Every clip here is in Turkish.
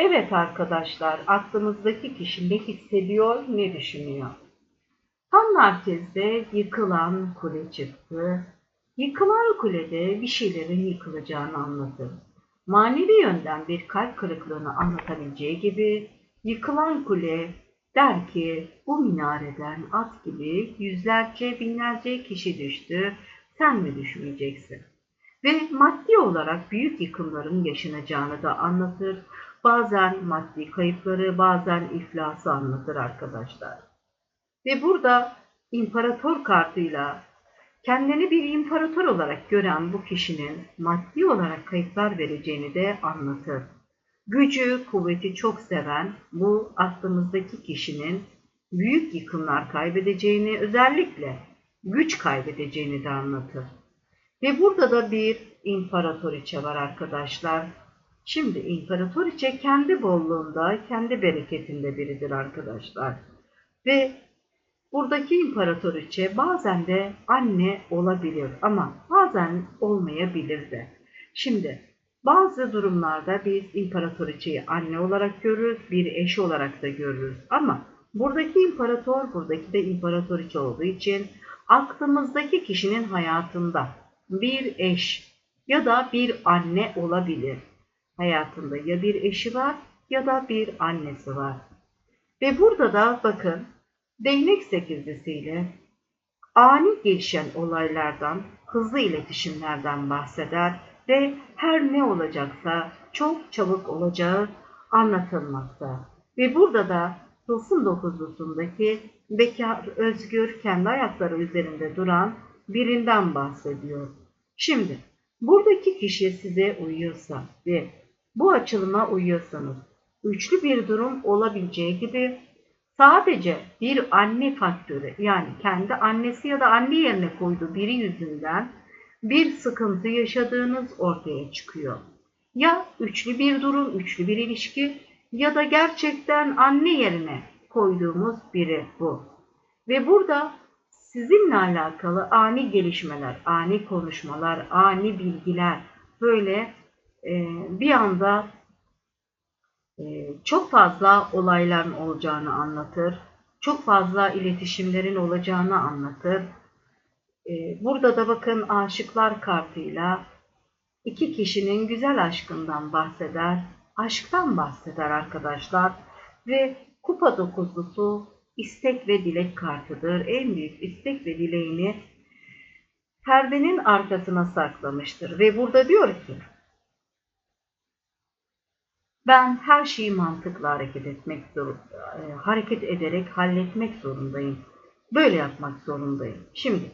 Evet arkadaşlar, aklımızdaki kişi ne hissediyor, ne düşünüyor? Tam merkezde yıkılan kule çıktı. Yıkılan kulede bir şeylerin yıkılacağını anlatır. Manevi yönden bir kalp kırıklığını anlatabileceği gibi yıkılan kule der ki bu minareden at gibi yüzlerce binlerce kişi düştü. Sen mi düşmeyeceksin? Ve maddi olarak büyük yıkımların yaşanacağını da anlatır. Bazen maddi kayıpları, bazen iflası anlatır arkadaşlar. Ve burada imparator kartıyla kendini bir imparator olarak gören bu kişinin maddi olarak kayıplar vereceğini de anlatır. Gücü, kuvveti çok seven bu aklımızdaki kişinin büyük yıkımlar kaybedeceğini, özellikle güç kaybedeceğini de anlatır. Ve burada da bir imparatoriçe var arkadaşlar. Şimdi imparatoriçe kendi bolluğunda, kendi bereketinde biridir arkadaşlar. Ve buradaki imparatoriçe bazen de anne olabilir ama bazen olmayabilir de. Şimdi bazı durumlarda biz imparatoriçeyi anne olarak görürüz, bir eş olarak da görürüz. Ama buradaki imparator, buradaki de imparatoriçe olduğu için aklımızdaki kişinin hayatında bir eş ya da bir anne olabilir. Hayatında ya bir eşi var ya da bir annesi var. Ve burada da bakın değnek sekizlisiyle ani gelişen olaylardan, hızlı iletişimlerden bahseder ve her ne olacaksa çok çabuk olacağı anlatılmakta. Ve burada da Tılsım dokuzlusundaki bekar, özgür, kendi ayakları üzerinde duran birinden bahsediyor. Şimdi buradaki kişi size uyuyorsa ve bu açılıma uyuyorsanız üçlü bir durum olabileceği gibi sadece bir anne faktörü yani kendi annesi ya da anne yerine koyduğu biri yüzünden bir sıkıntı yaşadığınız ortaya çıkıyor. Ya üçlü bir durum, üçlü bir ilişki ya da gerçekten anne yerine koyduğumuz biri bu. Ve burada sizinle alakalı ani gelişmeler, ani konuşmalar, ani bilgiler böyle bir anda e, çok fazla olayların olacağını anlatır. Çok fazla iletişimlerin olacağını anlatır. E, burada da bakın aşıklar kartıyla iki kişinin güzel aşkından bahseder. Aşktan bahseder arkadaşlar. Ve kupa dokuzlusu istek ve dilek kartıdır. En büyük istek ve dileğini perdenin arkasına saklamıştır. Ve burada diyor ki, ben her şeyi mantıkla hareket etmek zorunda, e, hareket ederek halletmek zorundayım. Böyle yapmak zorundayım. Şimdi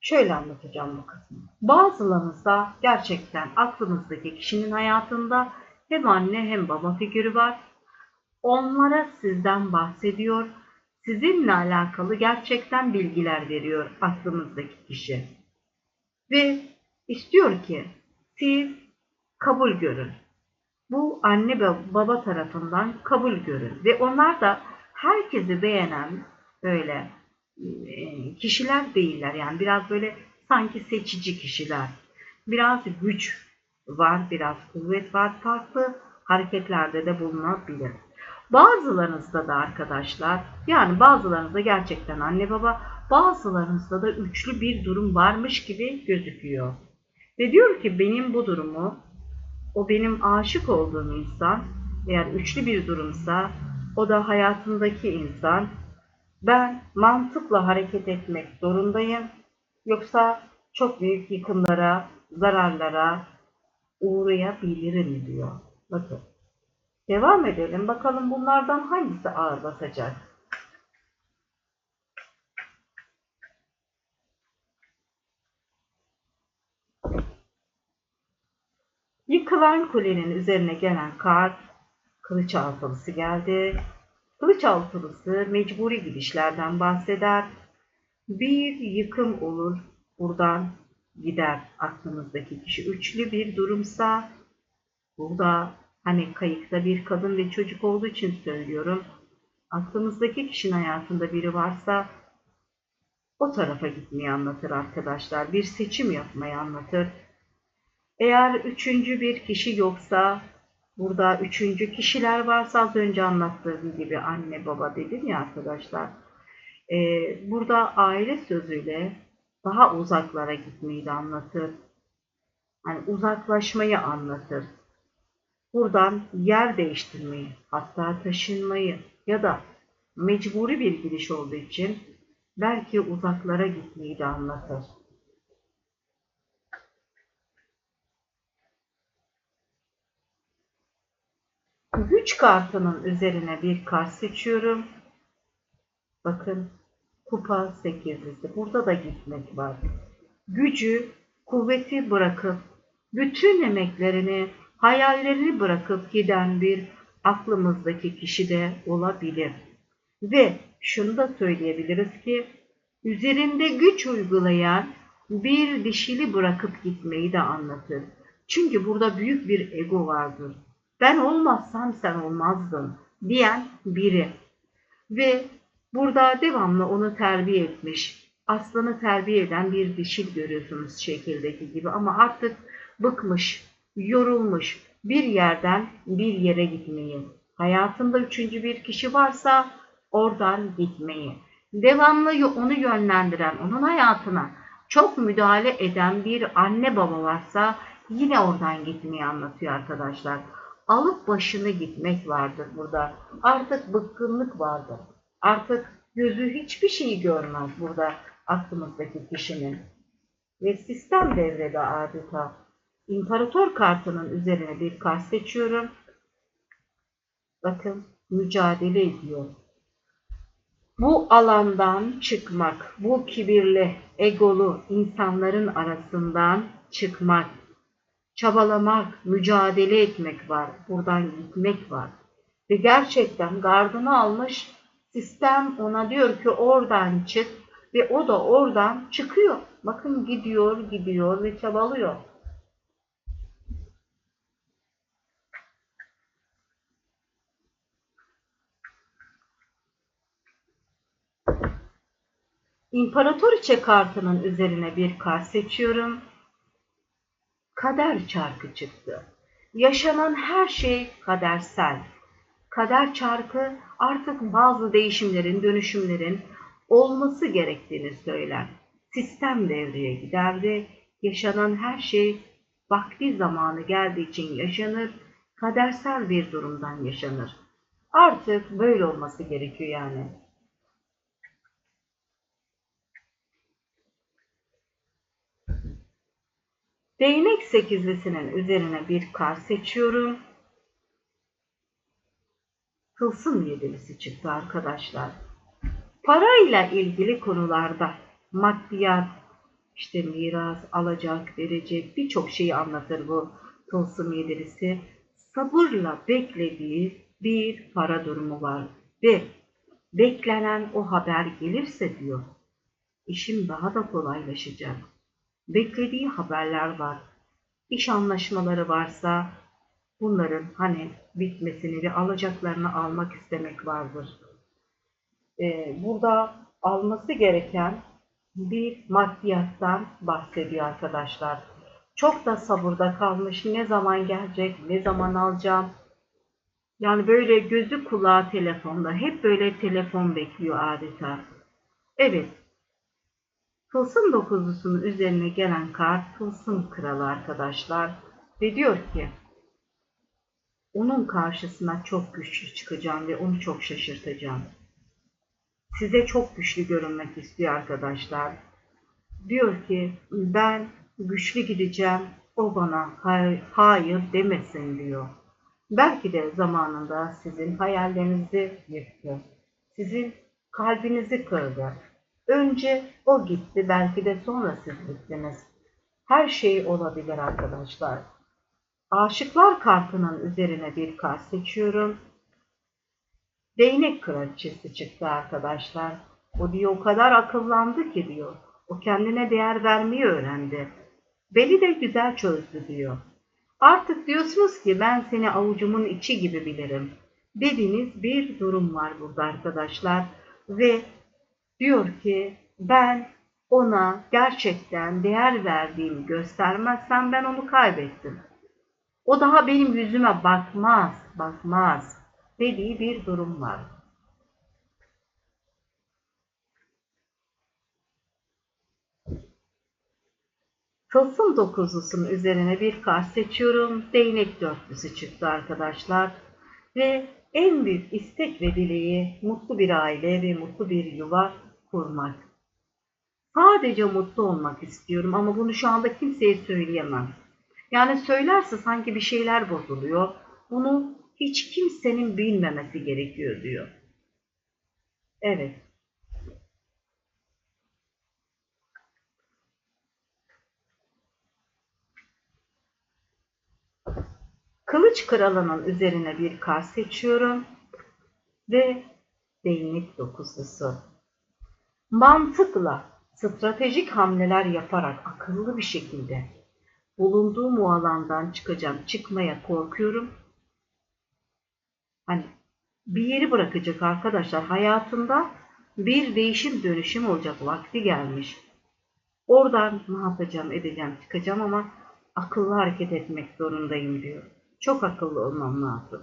şöyle anlatacağım bu kısmı. Bazılarınızda gerçekten aklınızdaki kişinin hayatında hem anne hem baba figürü var. Onlara sizden bahsediyor sizinle alakalı gerçekten bilgiler veriyor aklınızdaki kişi. Ve istiyor ki siz kabul görün. Bu anne ve baba tarafından kabul görün. Ve onlar da herkesi beğenen böyle e, kişiler değiller. Yani biraz böyle sanki seçici kişiler. Biraz güç var, biraz kuvvet var. Farklı hareketlerde de bulunabilir. Bazılarınızda da arkadaşlar yani bazılarınızda gerçekten anne baba bazılarınızda da üçlü bir durum varmış gibi gözüküyor. Ve diyor ki benim bu durumu o benim aşık olduğum insan eğer üçlü bir durumsa o da hayatımdaki insan ben mantıkla hareket etmek zorundayım yoksa çok büyük yıkımlara, zararlara uğrayabilirim diyor. Bakın Devam edelim. Bakalım bunlardan hangisi ağır basacak? Yıkılan kulenin üzerine gelen kart kılıç altılısı geldi. Kılıç altılısı mecburi gidişlerden bahseder. Bir yıkım olur, buradan gider aklımızdaki kişi. Üçlü bir durumsa burada hani kayıkta bir kadın ve çocuk olduğu için söylüyorum. Aklımızdaki kişinin hayatında biri varsa o tarafa gitmeyi anlatır arkadaşlar. Bir seçim yapmayı anlatır. Eğer üçüncü bir kişi yoksa burada üçüncü kişiler varsa az önce anlattığım gibi anne baba dedim ya arkadaşlar. Ee, burada aile sözüyle daha uzaklara gitmeyi de anlatır. Yani uzaklaşmayı anlatır. Buradan yer değiştirmeyi, hatta taşınmayı ya da mecburi bir gidiş olduğu için belki uzaklara gitmeyi de anlatır. Güç kartının üzerine bir kart seçiyorum. Bakın kupa sekizlisi. Burada da gitmek var. Gücü, kuvveti bırakıp bütün emeklerini, hayallerini bırakıp giden bir aklımızdaki kişi de olabilir. Ve şunu da söyleyebiliriz ki üzerinde güç uygulayan bir dişili bırakıp gitmeyi de anlatır. Çünkü burada büyük bir ego vardır. Ben olmazsam sen olmazdın diyen biri. Ve burada devamlı onu terbiye etmiş. Aslanı terbiye eden bir dişil görüyorsunuz şekildeki gibi ama artık bıkmış, yorulmuş bir yerden bir yere gitmeyi. Hayatında üçüncü bir kişi varsa oradan gitmeyi. Devamlı onu yönlendiren, onun hayatına çok müdahale eden bir anne baba varsa yine oradan gitmeyi anlatıyor arkadaşlar alıp başını gitmek vardır burada. Artık bıkkınlık vardır. Artık gözü hiçbir şeyi görmez burada aklımızdaki kişinin. Ve sistem devrede adeta. İmparator kartının üzerine bir kart seçiyorum. Bakın mücadele ediyor. Bu alandan çıkmak, bu kibirli, egolu insanların arasından çıkmak, çabalamak, mücadele etmek var. Buradan gitmek var. Ve gerçekten gardını almış sistem ona diyor ki oradan çık ve o da oradan çıkıyor. Bakın gidiyor, gidiyor ve çabalıyor. İmparatoriçe kartının üzerine bir kart seçiyorum kader çarkı çıktı. Yaşanan her şey kadersel. Kader çarkı artık bazı değişimlerin, dönüşümlerin olması gerektiğini söyler. Sistem devreye giderdi. Yaşanan her şey vakti zamanı geldiği için yaşanır. Kadersel bir durumdan yaşanır. Artık böyle olması gerekiyor yani. Değnek sekizlisinin üzerine bir kar seçiyorum. Tılsım yedilisi çıktı arkadaşlar. Parayla ilgili konularda maddiyat, işte miras, alacak, verecek birçok şeyi anlatır bu tılsım yedilisi. Sabırla beklediği bir para durumu var ve beklenen o haber gelirse diyor, işim daha da kolaylaşacak beklediği haberler var. İş anlaşmaları varsa bunların hani bitmesini ve alacaklarını almak istemek vardır. Ee, burada alması gereken bir maddiyattan bahsediyor arkadaşlar. Çok da sabırda kalmış. Ne zaman gelecek, ne zaman alacağım. Yani böyle gözü kulağı telefonda. Hep böyle telefon bekliyor adeta. Evet, Tılsım dokuzlusunun üzerine gelen kart Tılsım kralı arkadaşlar. Ve diyor ki onun karşısına çok güçlü çıkacağım ve onu çok şaşırtacağım. Size çok güçlü görünmek istiyor arkadaşlar. Diyor ki ben güçlü gideceğim o bana hayır, demesin diyor. Belki de zamanında sizin hayallerinizi yıktı. Sizin kalbinizi kırdı. Önce o gitti, belki de sonra siz gittiniz. Her şey olabilir arkadaşlar. Aşıklar kartının üzerine bir kart seçiyorum. Değnek kraliçesi çıktı arkadaşlar. O diyor o kadar akıllandı ki diyor. O kendine değer vermeyi öğrendi. Beni de güzel çözdü diyor. Artık diyorsunuz ki ben seni avucumun içi gibi bilirim. Dediğiniz bir durum var burada arkadaşlar. Ve diyor ki ben ona gerçekten değer verdiğimi göstermezsem ben onu kaybettim. O daha benim yüzüme bakmaz, bakmaz dediği bir durum var. Tılsım dokuzlusunun üzerine bir kart seçiyorum. Değnek dörtlüsü çıktı arkadaşlar. Ve en büyük istek ve dileği mutlu bir aile ve mutlu bir yuva kurmak. Sadece mutlu olmak istiyorum ama bunu şu anda kimseye söyleyemem. Yani söylerse sanki bir şeyler bozuluyor. Bunu hiç kimsenin bilmemesi gerekiyor diyor. Evet. Kılıç kralının üzerine bir kar seçiyorum ve değnek dokuzlusu. Mantıkla, stratejik hamleler yaparak akıllı bir şekilde bulunduğum o alandan çıkacağım. Çıkmaya korkuyorum. Hani bir yeri bırakacak arkadaşlar. Hayatında bir değişim dönüşüm olacak vakti gelmiş. Oradan ne yapacağım edeceğim çıkacağım ama akıllı hareket etmek zorundayım diyor. Çok akıllı olmam lazım.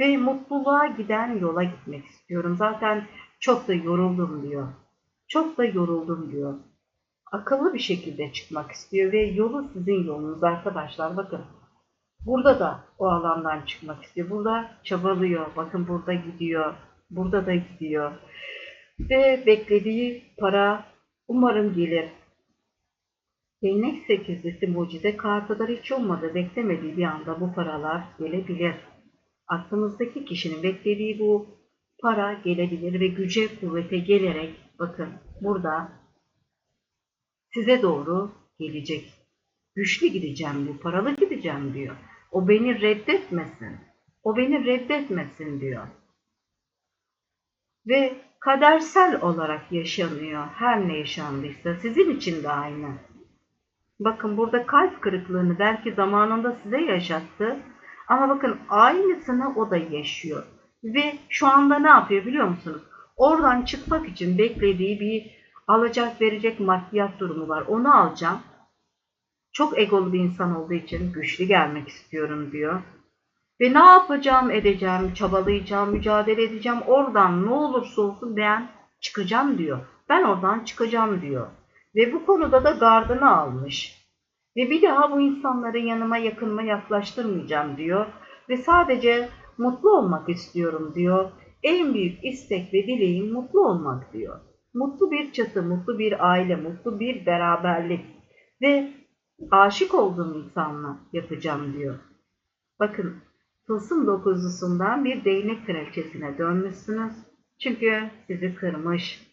Ve mutluluğa giden yola gitmek istiyorum. Zaten çok da yoruldum diyor. Çok da yoruldum diyor. Akıllı bir şekilde çıkmak istiyor ve yolu sizin yolunuz arkadaşlar. Bakın burada da o alandan çıkmak istiyor. Burada çabalıyor. Bakın burada gidiyor. Burada da gidiyor. Ve beklediği para umarım gelir. Değnek sekizlisi mucize kartılar hiç olmadı. Beklemediği bir anda bu paralar gelebilir. Aklınızdaki kişinin beklediği bu para gelebilir ve güce kuvvete gelerek bakın burada size doğru gelecek. Güçlü gideceğim diyor, paralı gideceğim diyor. O beni reddetmesin. O beni reddetmesin diyor. Ve kadersel olarak yaşanıyor. Her ne yaşandıysa sizin için de aynı. Bakın burada kalp kırıklığını belki zamanında size yaşattı. Ama bakın aynısını o da yaşıyor. Ve şu anda ne yapıyor biliyor musunuz? Oradan çıkmak için beklediği bir alacak verecek maddiyat durumu var. Onu alacağım. Çok egolu bir insan olduğu için güçlü gelmek istiyorum diyor. Ve ne yapacağım edeceğim, çabalayacağım, mücadele edeceğim. Oradan ne olursa olsun ben çıkacağım diyor. Ben oradan çıkacağım diyor. Ve bu konuda da gardını almış. Ve bir daha bu insanları yanıma yakınıma yaklaştırmayacağım diyor. Ve sadece mutlu olmak istiyorum diyor. En büyük istek ve dileğim mutlu olmak diyor. Mutlu bir çatı, mutlu bir aile, mutlu bir beraberlik ve aşık olduğum insanla yapacağım diyor. Bakın Tılsım dokuzlusundan bir değnek kraliçesine dönmüşsünüz. Çünkü sizi kırmış.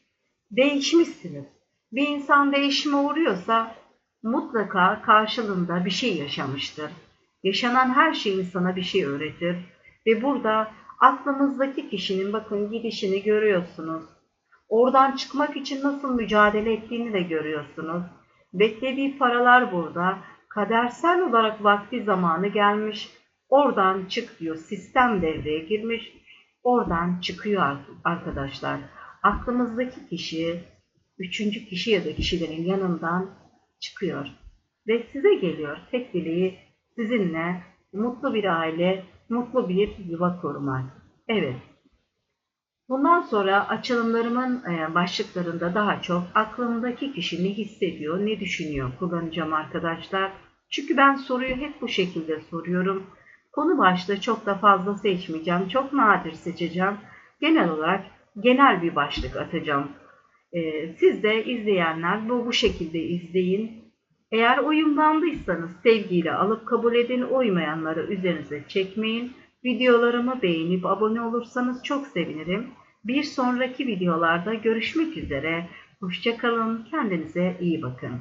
Değişmişsiniz. Bir insan değişime uğruyorsa mutlaka karşılığında bir şey yaşamıştır. Yaşanan her şey insana bir şey öğretir. Ve burada aklımızdaki kişinin bakın gidişini görüyorsunuz. Oradan çıkmak için nasıl mücadele ettiğini de görüyorsunuz. Beklediği paralar burada. Kadersel olarak vakti zamanı gelmiş. Oradan çık diyor. Sistem devreye girmiş. Oradan çıkıyor arkadaşlar. Aklımızdaki kişi, üçüncü kişi ya da kişilerin yanından çıkıyor. Ve size geliyor. Tek dileği sizinle mutlu bir aile, mutlu bir yuva kurmak. Evet. Bundan sonra açılımlarımın e, başlıklarında daha çok aklımdaki kişi ne hissediyor, ne düşünüyor kullanacağım arkadaşlar. Çünkü ben soruyu hep bu şekilde soruyorum. Konu başlığı çok da fazla seçmeyeceğim. Çok nadir seçeceğim. Genel olarak genel bir başlık atacağım. Ee, siz de izleyenler bu bu şekilde izleyin. Eğer uyumlandıysanız sevgiyle alıp kabul edin. Uymayanları üzerinize çekmeyin. Videolarımı beğenip abone olursanız çok sevinirim. Bir sonraki videolarda görüşmek üzere. Hoşçakalın, kendinize iyi bakın.